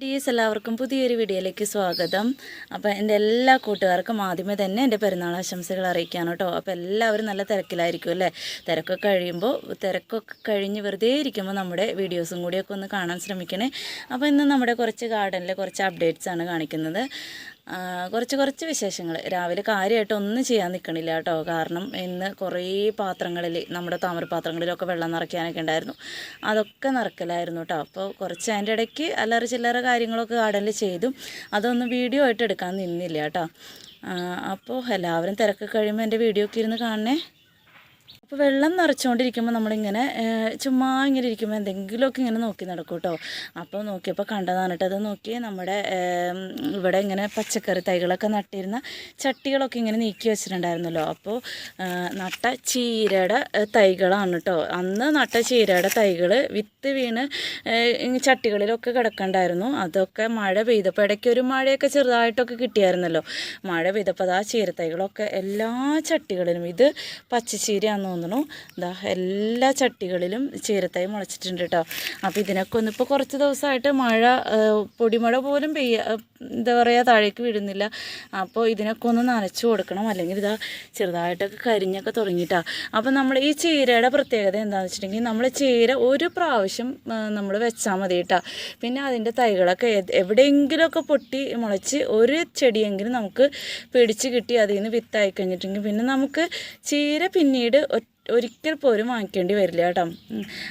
Dears എല്ലാവർക്കും പുതിയൊരു വീഡിയോയിലേക്ക് സ്വാഗതം. അപ്പോൾ എന്റെ എല്ലാ കൂട്ടുകാർക്കും ആദ്യമേ തന്നെ എന്റെ പെരുന്നാൾ ആശംസകൾ അറിയിക്കാണ് കേട്ടോ. അപ്പോൾ എല്ലാവരും നല്ല തിരക്കിലായിരിക്കും അല്ലേ? തിരക്കൊക്കെ കഴിയുമ്പോൾ തിരക്കൊക്കെ കഴിഞ്ഞ് വെറുതെ ഇരിക്കുമ്പോൾ നമ്മുടെ വീഡിയോസും കൂടിയൊക്കെ ഒന്ന് കാണാൻ ശ്രമിക്കണേ. അപ്പോൾ ഇന്ന് നമ്മുടെ കുറച്ച് ഗാർഡനിലെ കുറച്ച് അപ്ഡേറ്റ്സ് ആണ് കാണിക്കുന്നത്. കുറച്ച് കുറച്ച് വിശേഷങ്ങൾ. രാവിലെ കാര്യമായിട്ട് ഒന്നും ചെയ്യാൻ നിൽക്കണില്ല കേട്ടോ. കാരണം ഇന്ന് കുറേ പാത്രങ്ങളിൽ നമ്മുടെ താമരപാത്രങ്ങളിലൊക്കെ വെള്ളം നിറയ്ക്കാനൊക്കെ ഉണ്ടായിരുന്നു. അതൊക്കെ നിറക്കലായിരുന്നു കേട്ടോ. അപ്പോൾ കുറച്ച് അതിന്റെ ഇടയ്ക്ക് അല്ലറ ചില്ലറ കാര്യങ്ങളൊക്കെ ഗാർഡനിൽ ചെയ്തു അതൊന്നും വീഡിയോ ആയിട്ട് എടുക്കാൻ നിന്നില്ല കേട്ടോ. അപ്പോൾ എല്ലാവരും തിരക്ക് കഴിയുമ്പോൾ എന്റെ വീഡിയോ ഒക്കെ ഇരുന്ന് കാണണേ. അപ്പോൾ വെള്ളം നിറച്ചുകൊണ്ടിരിക്കുമ്പോൾ നമ്മളിങ്ങനെ ചുമ്മാ ഇങ്ങനെ ഇരിക്കുമ്പോൾ എന്തെങ്കിലുമൊക്കെ ഇങ്ങനെ നോക്കി നടക്കും കേട്ടോ അപ്പോൾ നോക്കിയപ്പോൾ കണ്ടതാണ് കേട്ടോ അത് നോക്കി നമ്മുടെ ഇവിടെ ഇങ്ങനെ പച്ചക്കറി തൈകളൊക്കെ നട്ടിരുന്ന ചട്ടികളൊക്കെ ഇങ്ങനെ നീക്കി വെച്ചിട്ടുണ്ടായിരുന്നല്ലോ. അപ്പോൾ നട്ട ചീരയുടെ തൈകളാണ് കേട്ടോ. അന്ന് നട്ട ചീരയുടെ തൈകൾ വിത്ത് വീണ് ചട്ടികളിലൊക്കെ കിടക്കണ്ടായിരുന്നു. അതൊക്കെ മഴ പെയ്തപ്പോൾ ഇടയ്ക്ക് ഒരു മഴയൊക്കെ ചെറുതായിട്ടൊക്കെ കിട്ടിയായിരുന്നല്ലോ. മഴ പെയ്തപ്പോൾ അത് ആ ചീരത്തൈകളൊക്കെ എല്ലാ ചട്ടികളിലും ഇത് പച്ചച്ചീരയാന്ന് തോന്നുന്നു ഇതാ എല്ലാ ചട്ടികളിലും ചീരത്തായി മുളച്ചിട്ടുണ്ട് കേട്ടോ അപ്പോൾ ഇതിനൊക്കെ ഒന്ന് ഇപ്പോൾ കുറച്ച് ദിവസമായിട്ട് മഴ പൊടിമഴ പോലും പെയ്യ എന്താ പറയുക താഴേക്ക് വീഴുന്നില്ല. അപ്പോൾ ഇതിനൊക്കെ ഒന്ന് നനച്ചു കൊടുക്കണം. അല്ലെങ്കിൽ ഇതാ ചെറുതായിട്ടൊക്കെ കരിഞ്ഞൊക്കെ തുടങ്ങിയിട്ടാണ് അപ്പോൾ നമ്മൾ ഈ ചീരയുടെ പ്രത്യേകത എന്താണെന്ന് വെച്ചിട്ടുണ്ടെങ്കിൽ നമ്മൾ ചീര ഒരു പ്രാവശ്യം നമ്മൾ വെച്ചാൽ മതി കേട്ടോ പിന്നെ അതിന്റെ തൈകളൊക്കെ എവിടെയെങ്കിലുമൊക്കെ പൊട്ടി മുളച്ച് ഒരു ചെടിയെങ്കിലും നമുക്ക് പിടിച്ച് കിട്ടി അതിൽ നിന്ന് വിത്തായി കഴിഞ്ഞിട്ടുണ്ടെങ്കിൽ പിന്നെ നമുക്ക് ചീര പിന്നീട് ഒരിക്കൽ പോലും വാങ്ങിക്കേണ്ടി വരില്ല കേട്ടോ.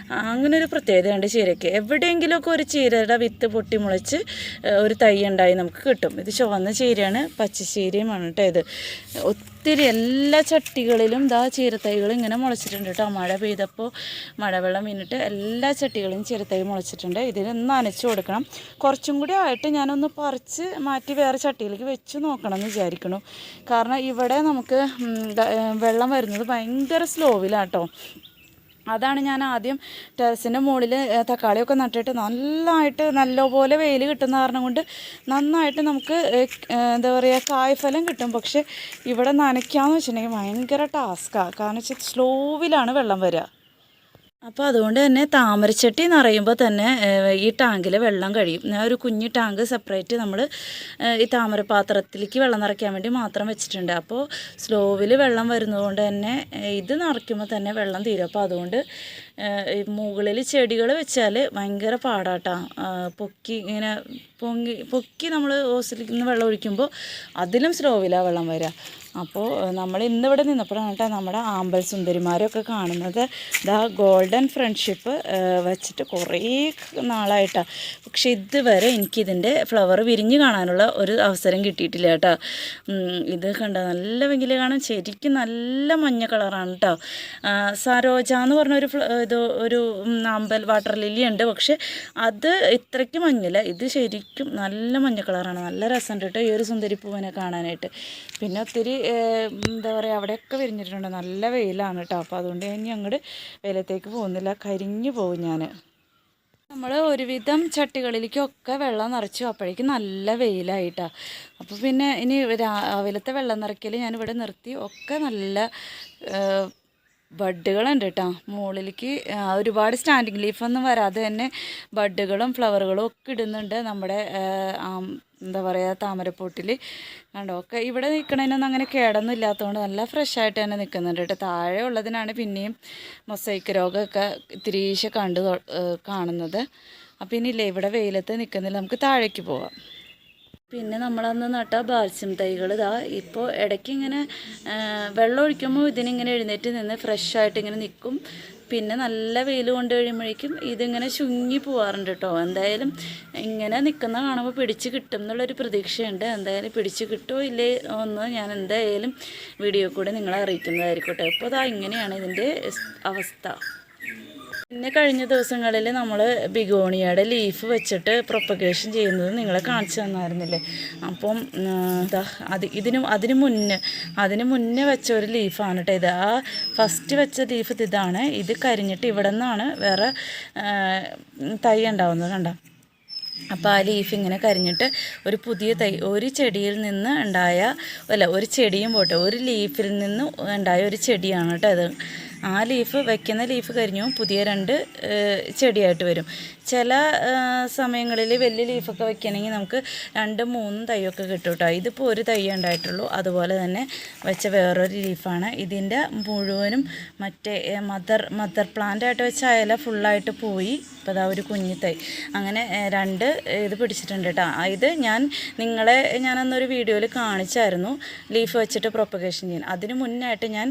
അങ്ങനെ ഒരു പ്രത്യേകതയുണ്ട് ചീരയ്ക്ക്. എവിടെയെങ്കിലുമൊക്കെ ഒരു ചീരയുടെ വിത്ത് പൊട്ടി മുളച്ച് ഒരു തൈ ഉണ്ടായി നമുക്ക് കിട്ടും. ഇത് ചുവന്ന ചീരയാണ് പച്ചച്ചീരയുമാണ് കേട്ടോ ഇത്. ഒത്തിരി എല്ലാ ചട്ടികളിലും ദാ ചീരത്തൈകൾ ഇങ്ങനെ മുളച്ചിട്ടുണ്ട് കേട്ടോ മഴ പെയ്തപ്പോൾ മഴവെള്ളം വീണിട്ട് എല്ലാ ചട്ടികളിലും ചീരത്തൈ മുളച്ചിട്ടുണ്ട്. ഇതിനൊന്ന് നനച്ചു കൊടുക്കണം. കുറച്ചും കൂടി ആയിട്ട് ഞാനൊന്ന് പറിച്ച് മാറ്റി വേറെ ചട്ടിയിലേക്ക് വെച്ച് നോക്കണം എന്ന് വിചാരിക്കണം. കാരണം ഇവിടെ നമുക്ക് വെള്ളം വരുന്നത് ഭയങ്കര സ്ലോവിലാട്ടോ അതാണ് ഞാൻ ആദ്യം ടെറസിന്റെ മുകളിൽ തക്കാളിയൊക്കെ നട്ടിട്ട് നന്നായിട്ട് നല്ലപോലെ വെയിൽ കിട്ടുന്ന കാരണം കൊണ്ട് നന്നായിട്ട് നമുക്ക് എന്താ പറയുക കായ്ഫലം കിട്ടും. പക്ഷേ ഇവിടെ നനയ്ക്കാന്ന് വെച്ചിട്ടുണ്ടെങ്കിൽ ഭയങ്കര ടാസ്ക്കാണ് കാരണം വെച്ചാൽ സ്ലോവിലാണ് വെള്ളം വരിക അപ്പോൾ അതുകൊണ്ട് തന്നെ താമരച്ചട്ടി നിറയുമ്പോൾ തന്നെ ഈ ടാങ്കിൽ വെള്ളം കഴിയും. ഒരു കുഞ്ഞു ടാങ്ക് സെപ്പറേറ്റ് നമ്മൾ ഈ താമര പാത്രത്തിലേക്ക് വെള്ളം നിറയ്ക്കാൻ വേണ്ടി മാത്രം വെച്ചിട്ടുണ്ട്. അപ്പോൾ സ്ലോവിൽ വെള്ളം വരുന്നതുകൊണ്ട് തന്നെ ഇത് നിറയ്ക്കുമ്പോൾ തന്നെ വെള്ളം തീരും. അപ്പോൾ അതുകൊണ്ട് മുകളിൽ ചെടികൾ വെച്ചാൽ ഭയങ്കര പാടാട്ടാ. പൊക്കി ഇങ്ങനെ പൊങ്ങി പൊക്കി നമ്മൾ ഹോസ്റ്റലിൽ നിന്ന് വെള്ളം ഒഴിക്കുമ്പോൾ അതിലും സ്ലോവിലാണ് വെള്ളം വരിക അപ്പോൾ നമ്മൾ ഇന്നിവിടെ നിന്നപ്പോഴാണ് കേട്ടോ നമ്മുടെ ആമ്പൽ സുന്ദരിമാരൊക്കെ കാണുന്നത്. ദാ ഗോൾഡൻ ഫ്രണ്ട്ഷിപ്പ് വെച്ചിട്ട് കുറേ നാളായിട്ടാണ് പക്ഷെ ഇതുവരെ എനിക്കിതിന്റെ ഫ്ലവർ വിരിഞ്ഞ് കാണാനുള്ള ഒരു അവസരം കിട്ടിയിട്ടില്ല കേട്ടോ. ഇത് കണ്ട? നല്ല വെങ്കിൽ കാണാൻ ശരിക്കും നല്ല മഞ്ഞ കളറാണ് കേട്ടോ. സരോജ എന്ന് പറഞ്ഞൊരു ഇത് ഒരു നാമ്പൽ വാട്ടർ ലില്ലി ഉണ്ട്. പക്ഷെ അത് ഇത്രയ്ക്ക് മഞ്ഞില്ല. ഇത് ശരിക്കും നല്ല മഞ്ഞ കളറാണ്. നല്ല രസമുണ്ട് കേട്ടോ ഈ ഒരു സുന്ദരി പൂവിനെ കാണാനായിട്ട്. പിന്നെ ഒത്തിരി എന്താ പറയുക അവിടെയൊക്കെ വിരിഞ്ഞിട്ടുണ്ട്. നല്ല വെയിലാണ് കേട്ടോ. അപ്പോൾ അതുകൊണ്ട് ഇനി അങ്ങോട്ട് വെയിലത്തേക്ക് പോകുന്നില്ല. കരിഞ്ഞു പോകും ഞാൻ നമ്മൾ ഒരുവിധം ചട്ടികളിലേക്കൊക്കെ വെള്ളം നിറച്ചു. അപ്പോഴേക്കും നല്ല വെയിലായിട്ടാണ് അപ്പോൾ പിന്നെ ഇനി രാവിലത്തെ വെള്ളം നിറയ്ക്കൽ ഞാനിവിടെ നിർത്തി. ഒക്കെ നല്ല ബഡ്ഡുകളുണ്ട് കേട്ടോ മുകളിലേക്ക് ഒരുപാട് സ്റ്റാൻഡിങ് ലീഫൊന്നും വരാതെ തന്നെ ബഡ്ഡുകളും ഫ്ലവറുകളും ഒക്കെ ഇടുന്നുണ്ട് നമ്മുടെ എന്താ പറയുക താമരപ്പൊട്ടിൽ കണ്ടോ? ഒക്കെ ഇവിടെ നിൽക്കണതിനൊന്നും അങ്ങനെ കേടൊന്നും ഇല്ലാത്തതുകൊണ്ട് നല്ല ഫ്രഷായിട്ട് തന്നെ നിൽക്കുന്നുണ്ട് കേട്ടോ താഴെ ഉള്ളതിനാണ് പിന്നെയും മൊസൈക്ക് രോഗമൊക്കെ ഇത്തിരീശ കണ്ട് കാണുന്നത്. അപ്പം ഇനിയില്ലേ ഇവിടെ വെയിലത്ത് നിൽക്കുന്നില്ല. നമുക്ക് താഴേക്ക് പോവാം. പിന്നെ നമ്മളന്ന് നട്ട ബാൽസ്യം തൈകൾ ഇതാ ഇപ്പോൾ ഇടയ്ക്ക് ഇങ്ങനെ വെള്ളം ഒഴിക്കുമ്പോൾ ഇതിനിങ്ങനെ എഴുന്നേറ്റ് നിന്ന് ഫ്രഷ് ആയിട്ട് ഇങ്ങനെ നിൽക്കും പിന്നെ നല്ല വെയിൽ കൊണ്ട് കഴിയുമ്പോഴേക്കും ഇതിങ്ങനെ ചുങ്ങി പോവാറുണ്ട് കേട്ടോ എന്തായാലും ഇങ്ങനെ നിൽക്കുന്ന കാണുമ്പോൾ പിടിച്ച് കിട്ടും എന്നുള്ളൊരു പ്രതീക്ഷയുണ്ട്. എന്തായാലും പിടിച്ച് കിട്ടുമോ ഇല്ലേ ഒന്ന് ഞാൻ എന്തായാലും വീഡിയോ കൂടെ നിങ്ങളെ അറിയിക്കുന്നതായിരിക്കും കേട്ടോ ഇപ്പോൾ അതാ ഇങ്ങനെയാണ് ഇതിന്റെ അവസ്ഥ. പിന്നെ കഴിഞ്ഞ ദിവസങ്ങളിൽ നമ്മൾ ബിഗോണിയയുടെ ലീഫ് വെച്ചിട്ട് പ്രൊപ്പഗേഷൻ ചെയ്യുന്നത് നിങ്ങളെ കാണിച്ചു തന്നായിരുന്നില്ലേ? അപ്പം അത് ഇതിന് അതിന് മുന്നേ അതിന് മുന്നേ വെച്ച ഒരു ലീഫാണ് കേട്ടോ ഇത്. ആ ഫസ്റ്റ് വെച്ച ലീഫ് ഇതാണ്. ഇത് കരിഞ്ഞിട്ട് ഇവിടെ നിന്നാണ് വേറെ തൈ ഉണ്ടാവുന്നത് കണ്ടോ? അപ്പോൾ ആ ലീഫ് ഇങ്ങനെ കരിഞ്ഞിട്ട് ഒരു പുതിയ തൈ ഒരു ചെടിയിൽ നിന്ന് ഉണ്ടായ അല്ല ഒരു ചെടിയും പോട്ടെ ഒരു ലീഫിൽ നിന്ന് ഉണ്ടായ ഒരു ചെടിയാണ് കേട്ടോ ഇത്. ആ ലീഫ് വയ്ക്കുന്ന ലീഫ് കരിഞ്ഞു പുതിയ രണ്ട് ചെടിയായിട്ട് വരും. ചില സമയങ്ങളിൽ വലിയ ലീഫൊക്കെ വയ്ക്കണമെങ്കിൽ നമുക്ക് രണ്ടും മൂന്നും തൈയൊക്കെ കിട്ടും കേട്ടോ ഇതിപ്പോൾ ഒരു തൈ ഉണ്ടായിട്ടുള്ളൂ. അതുപോലെ തന്നെ വെച്ച വേറൊരു ലീഫാണ് ഇതിന്റെ മുഴുവനും മറ്റേ മദർ മദർ പ്ലാന്റ് ആയിട്ട് വെച്ച അയല ഫുള്ളായിട്ട് പോയി. ഇപ്പോൾ അതാ ഒരു കുഞ്ഞു തൈ. അങ്ങനെ രണ്ട് ഇത് പിടിച്ചിട്ടുണ്ട് കേട്ടോ ഇത് ഞാൻ നിങ്ങളെ ഞാനന്നൊരു വീഡിയോയിൽ കാണിച്ചായിരുന്നു. ലീഫ് വെച്ചിട്ട് പ്രൊപ്പഗേഷൻ ചെയ്യാൻ. അതിന് മുന്നായിട്ട് ഞാൻ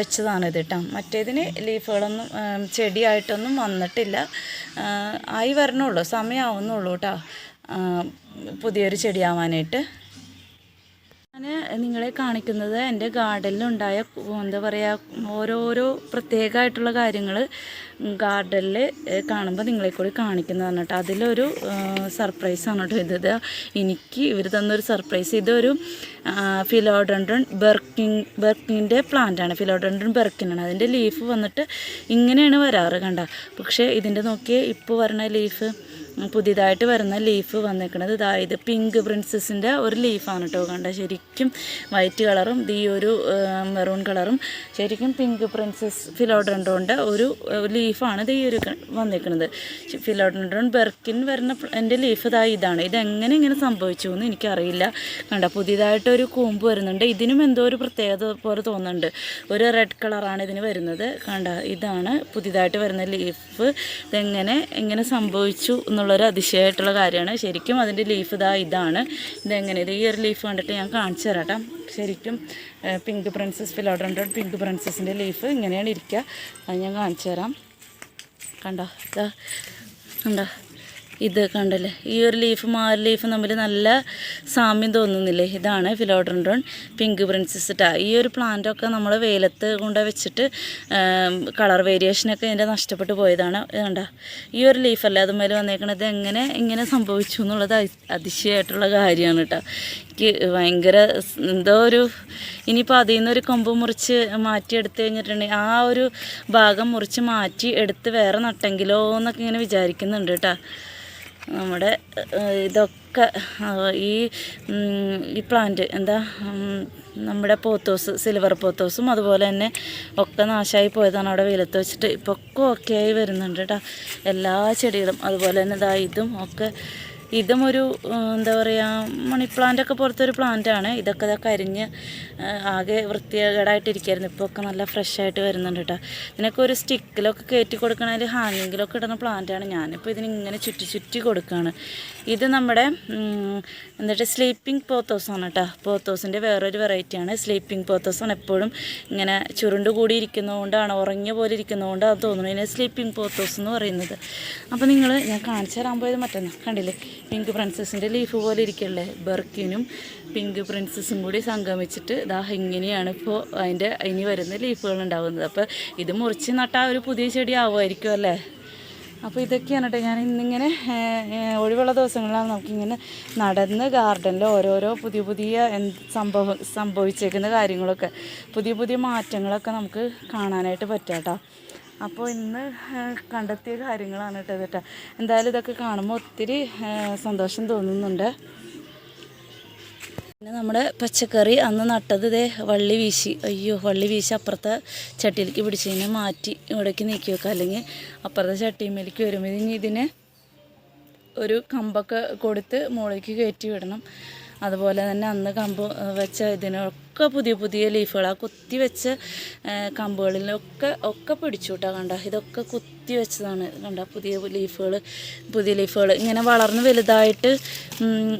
വെച്ചതാണ് ഇത് കേട്ടോ മറ്റേതിന് ലീഫുകളൊന്നും ചെടിയായിട്ടൊന്നും വന്നിട്ടില്ല. ആയി വരണുള്ളൂ സമയമാവുന്നുള്ളൂ കേട്ടോ പുതിയൊരു ചെടിയാവാനായിട്ട്. ഞാൻ നിങ്ങളെ കാണിക്കുന്നത് എന്റെ ഗാർഡനിലുണ്ടായ എന്താ പറയുക ഓരോരോ പ്രത്യേകമായിട്ടുള്ള കാര്യങ്ങൾ ഗാർഡനിൽ കാണുമ്പോൾ നിങ്ങളെ കൂടി കാണിക്കുന്നതാണ് കേട്ടോ. അതിലൊരു സർപ്രൈസാണ് കേട്ടോ ഇത്. എനിക്ക് ഇവർ തന്നൊരു സർപ്രൈസ്. ഇതൊരു ഫിലോഡൻഡ്രൺ ബെർക്കിങ് ബെർക്കിന്റെ പ്ലാന്റാണ്. ഫിലോഡൻഡ്രൺ ബെർക്കിനാണ്. അതിന്റെ ലീഫ് വന്നിട്ട് ഇങ്ങനെയാണ് വരാറ് കണ്ട. പക്ഷേ ഇതിന്റെ നോക്കിയേ ഇപ്പോൾ വരണ ലീഫ് പുതിയതായിട്ട് വരുന്ന ലീഫ് വന്നിരിക്കുന്നത്. ഇതാ ഇത് പിങ്ക് പ്രിൻസസിന്റെ ഒരു ലീഫാണ് കേട്ടോ കണ്ട ശരിക്കും വൈറ്റ് കളറും ഈ ഒരു മെറൂൺ കളറും ശരിക്കും പിങ്ക് പ്രിൻസസ് ഫിലോഡൻഡ്രോന്റെ ഒരു ലീഫാണ് ഇത് ഈ ഒരു വന്നിരിക്കുന്നത്. ഫിലോഡൻഡ്രോൺ ബെർക്കിൻ വരുന്ന എന്റെ ലീഫ് ഇതാ ഇതാണ്. ഇതെങ്ങനെ ഇങ്ങനെ സംഭവിച്ചു എന്ന് എനിക്കറിയില്ല. കണ്ട പുതിയതായിട്ടൊരു കൂമ്പ് വരുന്നുണ്ട്. ഇതിനും എന്തോ ഒരു പ്രത്യേകത പോലെ തോന്നുന്നുണ്ട്. ഒരു റെഡ് കളറാണ് ഇതിന് വരുന്നത്. കണ്ട ഇതാണ് പുതിയതായിട്ട് വരുന്ന ലീഫ് ഇതെങ്ങനെ എങ്ങനെ സംഭവിച്ചു എന്നുള്ളൊരു അതിശയമായിട്ടുള്ള കാര്യമാണ്. ശരിക്കും അതിന്റെ ലീഫ് ഇതാ ഇതാണ്. ഇതെങ്ങനെ? ഇത് ഈ ഒരു ലീഫ് കണ്ടിട്ട് ഞാൻ കാണിച്ചു തരാം ശരിക്കും പിങ്ക് പ്രിൻസസ് ഫിലോഡൻഡ്രഡ് പിങ്ക് പ്രിൻസസിന്റെ ലീഫ് ഇങ്ങനെയാണ് ഇരിക്കുക. അത് ഞാൻ കാണിച്ചു തരാം. കണ്ടോ? ഇതാ കണ്ടോ? ഇത് കണ്ടല്ലേ? ഈ ഒരു ലീഫും ആ ഒരു ലീഫും തമ്മിൽ നല്ല സാമ്യം തോന്നുന്നില്ലേ? ഇതാണ് ഫിലോഡ്രോൺ പിങ്ക് പ്രിൻസസ് ടാ ഈ ഒരു പ്ലാന്റൊക്കെ നമ്മൾ വെയിലത്ത് കൊണ്ട് വെച്ചിട്ട് കളർ വേരിയേഷനൊക്കെ ഇതിന്റെ നഷ്ടപ്പെട്ടു പോയതാണ്. കണ്ട? ഈ ഒരു ലീഫല്ലേ അതുമേൽ വന്നേക്കണത്? എങ്ങനെ ഇങ്ങനെ സംഭവിച്ചു എന്നുള്ളത് അതി- അതിശയമായിട്ടുള്ള കാര്യമാണ് കേട്ടോ എനിക്ക് ഭയങ്കര എന്തോ ഒരു ഇനിയിപ്പോൾ അതിൽ നിന്നൊരു കൊമ്പ് മുറിച്ച് മാറ്റി എടുത്തു കഴിഞ്ഞിട്ടുണ്ടെങ്കിൽ ആ ഒരു ഭാഗം മുറിച്ച് മാറ്റി എടുത്ത് വേറെ നട്ടെങ്കിലോ എന്നൊക്കെ ഇങ്ങനെ വിചാരിക്കുന്നുണ്ട് കേട്ടോ നമ്മുടെ ഇതൊക്കെ ഈ ഈ പ്ലാന്റ് എന്താ നമ്മുടെ പോത്തോസ് സിൽവർ പോത്തോസും അതുപോലെ തന്നെ ഒക്കെ നാശമായി പോയതാണ് അവിടെ വെയിലത്ത് വെച്ചിട്ട്. ഇപ്പോൾ ഒക്കെ ഓക്കെ ആയി വരുന്നുണ്ട് കേട്ടോ എല്ലാ ചെടികളും അതുപോലെ തന്നെ ഇതാ ഇതും ഒക്കെ ഇതും ഒരു എന്താ പറയുക മണി പ്ലാന്റൊക്കെ പുറത്തൊരു പ്ലാന്റാണ് ഇതൊക്കെ ഇതൊക്കെ അരിഞ്ഞ് ആകെ വൃത്തികേടായിട്ടിരിക്കുകയായിരുന്നു ഇപ്പോൾ ഒക്കെ നല്ല ഫ്രഷായിട്ട് വരുന്നുണ്ട് കേട്ടോ ഇതിനൊക്കെ ഒരു സ്റ്റിക്കിലൊക്കെ കയറ്റി കൊടുക്കണതിൽ ഹാങ്ങിങ്ങിലൊക്കെ ഇടുന്ന പ്ലാന്റാണ് ഞാനിപ്പോൾ ഇതിനിങ്ങനെ ചുറ്റി ചുറ്റി കൊടുക്കുകയാണ് ഇത് നമ്മുടെ എന്നിട്ട് സ്ലീപ്പിംഗ് പോത്തോസാണ് കേട്ടോ പോത്തോസിന്റെ വേറൊരു വെറൈറ്റിയാണ് സ്ലീപ്പിംഗ് പോത്തോസാണ് എപ്പോഴും ഇങ്ങനെ ചുരുണ്ട് കൂടി ഇരിക്കുന്നതുകൊണ്ടാണ് ഉറങ്ങിയ പോലെ ഇരിക്കുന്നതുകൊണ്ട് അത് തോന്നുന്നു. ഇതിനെ സ്ലീപ്പിംഗ് പോത്തോസ് എന്ന് പറയുന്നത്. അപ്പോൾ നിങ്ങൾ ഞാൻ കാണിച്ചു തരാൻ പോയത് മറ്റൊന്ന്. കണ്ടില്ലേ? പിങ്ക് പ്രിൻസസിന്റെ ലീഫ് പോലെ ഇരിക്കല്ലേ? ബർക്കിനും പിങ്ക് പ്രിൻസസും കൂടി സംഗമിച്ചിട്ട് ഇതാ ഇങ്ങനെയാണ് ഇപ്പോൾ അതിന്റെ ഇനി വരുന്ന ലീഫുകൾ ഉണ്ടാകുന്നത് അപ്പോൾ ഇത് മുറിച്ച് നട്ടാൽ ഒരു പുതിയ ചെടി ആവുമായിരിക്കും അല്ലേ? അപ്പോൾ ഇതൊക്കെയാണ് കേട്ടോ. ഞാൻ ഇന്നിങ്ങനെ ഒഴിവുള്ള ദിവസങ്ങളിലാണ് നമുക്കിങ്ങനെ നടന്ന് ഗാർഡനിൽ ഓരോരോ പുതിയ പുതിയ സംഭവം സംഭവിച്ചേക്കുന്ന കാര്യങ്ങളൊക്കെ പുതിയ പുതിയ മാറ്റങ്ങളൊക്കെ നമുക്ക് കാണാനായിട്ട് പറ്റാം കേട്ടോ അപ്പോൾ ഇന്ന് കണ്ടെത്തിയ കാര്യങ്ങളാണ് കേട്ടോ കേട്ടോ എന്തായാലും ഇതൊക്കെ കാണുമ്പോൾ ഒത്തിരി സന്തോഷം തോന്നുന്നുണ്ട്. പിന്നെ നമ്മുടെ പച്ചക്കറി അന്ന് നട്ടത് ഇതേ വള്ളി വീശി. അയ്യോ വള്ളി വീശി അപ്പുറത്തെ ചട്ടിയിലേക്ക് പിടിച്ചതിനെ മാറ്റി ഇവിടേക്ക് നീക്കി വെക്കുക. അല്ലെങ്കിൽ അപ്പുറത്തെ ചട്ടിമേലേക്ക് വരുമ്പോൾ ഇനി ഇതിനെ ഒരു കമ്പൊക്കെ കൊടുത്ത് മുകളിലേക്ക് കയറ്റി വിടണം. അതുപോലെ തന്നെ അന്ന് കമ്പ് വെച്ച ഇതിനൊക്കെ പുതിയ പുതിയ ലീഫുകൾ ആ കുത്തി വെച്ച കമ്പുകളിലൊക്കെ ഒക്കെ പിടിച്ചു കേട്ടോ കണ്ട. ഇതൊക്കെ കുത്തി വെച്ചതാണ് കണ്ട. പുതിയ ലീഫുകൾ പുതിയ ലീഫുകൾ ഇങ്ങനെ വളർന്ന് വലുതായിട്ട്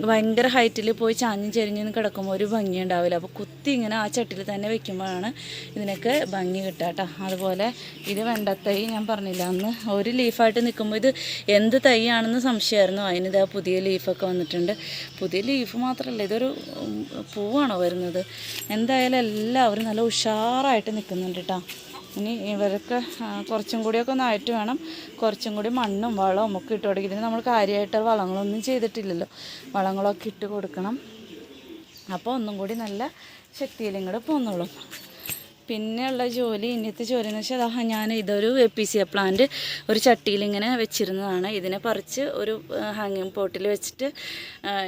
ഭയങ്കര ഹൈറ്റിൽ പോയി ചാഞ്ഞും ചെരിഞ്ഞും കിടക്കുമ്പോൾ ഒരു ഭംഗി ഉണ്ടാവില്ല. അപ്പോൾ കുത്തി ഇങ്ങനെ ആ ചട്ടിൽ തന്നെ വെക്കുമ്പോഴാണ് ഇതിനൊക്കെ ഭംഗി കിട്ടുക കേട്ടോ അതുപോലെ ഇത് വെണ്ടത്തൈ ഞാൻ പറഞ്ഞില്ല. അന്ന് ഒരു ലീഫായിട്ട് നിൽക്കുമ്പോൾ ഇത് എന്ത് തൈയാണെന്ന് സംശയമായിരുന്നു. അതിനിതാ പുതിയ ലീഫൊക്കെ വന്നിട്ടുണ്ട്. പുതിയ ലീഫ് മാത്രമല്ല ഇതൊരു പൂവാണോ വരുന്നത്? എന്തായാലും എല്ലാവരും നല്ല ഉഷാറായിട്ട് നിൽക്കുന്നുണ്ട് കേട്ടോ ഇനി ഇവരൊക്കെ കുറച്ചും കൂടിയൊക്കെ ഒന്ന് ആയിട്ട് വേണം. കുറച്ചും കൂടി മണ്ണും വളവും ഒക്കെ ഇട്ട് കൊടുക്കും. ഇതിന് നമ്മൾ കാര്യമായിട്ട് വളങ്ങളൊന്നും ചെയ്തിട്ടില്ലല്ലോ. വളങ്ങളൊക്കെ ഇട്ട് കൊടുക്കണം. അപ്പോൾ ഒന്നും കൂടി നല്ല ശക്തിയിലും കൂടെ പോന്നോളും. പിന്നെയുള്ള ജോലി ഇന്നത്തെ ജോലി എന്ന് വെച്ചാൽ അതാ ഞാൻ ഇതൊരു A P C A plant ഒരു ചട്ടിയിൽ ഇങ്ങനെ വെച്ചിരുന്നതാണ്. ഇതിനെ പറിച്ച് ഒരു ഹാങ്ങിങ് പോട്ടിൽ വെച്ചിട്ട്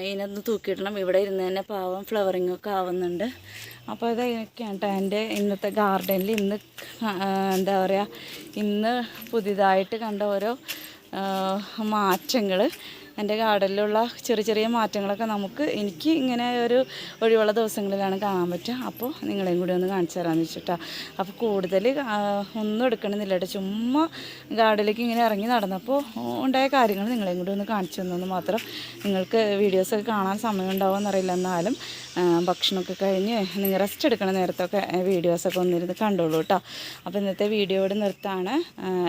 ഇതിനൊന്ന് തൂക്കിയിടണം. ഇവിടെ ഇരുന്ന് തന്നെ പാവം ഫ്ലവറിങ് ഒക്കെ ആവുന്നുണ്ട്. അപ്പോൾ ഇതൊക്കെയാണ് കേട്ടോ എന്റെ ഇന്നത്തെ ഗാർഡനിൽ ഇന്ന് എന്താ പറയുക ഇന്ന് പുതിയതായിട്ട് കണ്ട ഓരോ മാറ്റങ്ങൾ എന്റെ ഗാർഡനിലുള്ള ചെറിയ ചെറിയ മാറ്റങ്ങളൊക്കെ നമുക്ക് എനിക്ക് ഇങ്ങനെ ഒരു ഒഴിവുള്ള ദിവസങ്ങളിലാണ് കാണാൻ പറ്റുക. അപ്പോൾ നിങ്ങളെയും കൂടി ഒന്ന് കാണിച്ചു തരാമെന്ന് വെച്ചിട്ടാണ് അപ്പോൾ കൂടുതൽ ഒന്നും എടുക്കണമെന്നില്ല ചുമ്മാ ഗാർഡനിലേക്ക് ഇങ്ങനെ ഇറങ്ങി നടന്നപ്പോൾ ഉണ്ടായ കാര്യങ്ങൾ നിങ്ങളെയും കൂടി ഒന്ന് കാണിച്ചു തന്നെന്ന് മാത്രം. നിങ്ങൾക്ക് വീഡിയോസൊക്കെ കാണാൻ സമയം ഉണ്ടാവുമെന്നറിയില്ല എന്നാലും ഭക്ഷണമൊക്കെ കഴിഞ്ഞ് നിങ്ങൾ റെസ്റ്റ് എടുക്കണ നേരത്തൊക്കെ വീഡിയോസൊക്കെ ഒന്നിരുന്ന് കണ്ടോളൂ കേട്ടോ. അപ്പോൾ ഇന്നത്തെ വീഡിയോ ഇവിടെ നിർത്താണ്.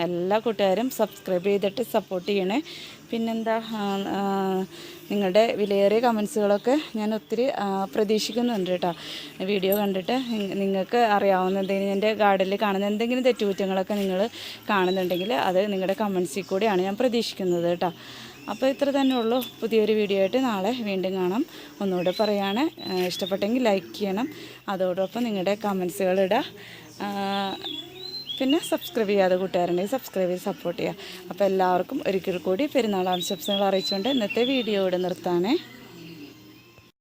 എല്ലാ കൂട്ടുകാരും സബ്സ്ക്രൈബ് ചെയ്തിട്ട് സപ്പോർട്ട് ചെയ്യണേ. പിന്നെന്താ നിങ്ങളുടെ വിലയേറിയ കമൻസുകളൊക്കെ ഞാൻ ഒത്തിരി പ്രതീക്ഷിക്കുന്നുണ്ട് കേട്ടോ. വീഡിയോ കണ്ടിട്ട് നിങ്ങൾക്ക് അറിയാവുന്ന എന്തെങ്കിലും എന്റെ ഗാർഡനിൽ കാണുന്ന എന്തെങ്കിലും തെറ്റുകുറ്റങ്ങളൊക്കെ നിങ്ങൾ കാണുന്നുണ്ടെങ്കിൽ അത് നിങ്ങളുടെ കമൻസിൽ കൂടിയാണ് ഞാൻ പ്രതീക്ഷിക്കുന്നത് കേട്ടോ. അപ്പോൾ ഇത്ര തന്നെ ഉള്ളൂ. പുതിയൊരു വീഡിയോ ആയിട്ട് നാളെ വീണ്ടും കാണാം. ഒന്നുകൂടെ പറയാണ് ഇഷ്ടപ്പെട്ടെങ്കിൽ ലൈക്ക് ചെയ്യണം. അതോടൊപ്പം നിങ്ങളുടെ ആ, പിന്നെ സബ്സ്ക്രൈബ് ചെയ്യാതെ കൂട്ടുകാരുണ്ടെങ്കിൽ സബ്സ്ക്രൈബ് ചെയ്ത് സപ്പോർട്ട് ചെയ്യുക. അപ്പോൾ എല്ലാവർക്കും ഒരിക്കൽ കൂടി പെരുന്നാൾ ആശംസകൾ അറിയിച്ചുകൊണ്ട് ഇന്നത്തെ വീഡിയോ ഇവിടെ നിർത്താനേ